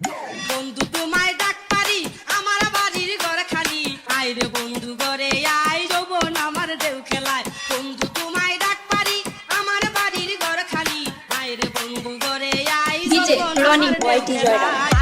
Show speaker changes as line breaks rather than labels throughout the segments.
বন্ধু তোমায় ডাক পারি আমার বাড়ির ঘর খালি আইরে বন্ধু ঘরে আই যৌবন আমার দেউ খেলায়। বন্ধু তোমায় ডাক পারি আমার বাড়ির ঘর খালি আইরে বন্ধু ঘরে আই যৌবন আমার দেউ খেলায়।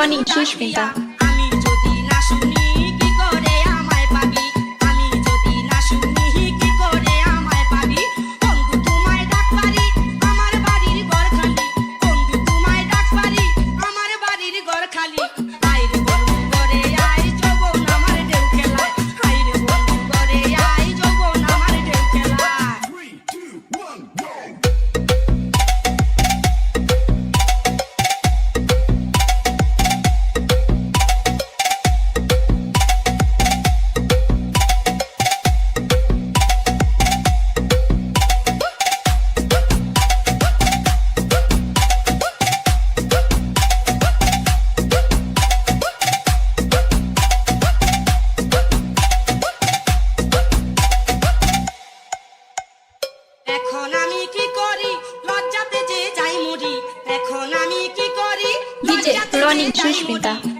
希望你支持频道。এখন আমি কি করি? লজ্জাতে যে যাই মরি এখন আমি কি করি? লজ্জাতে যে যাই মরি।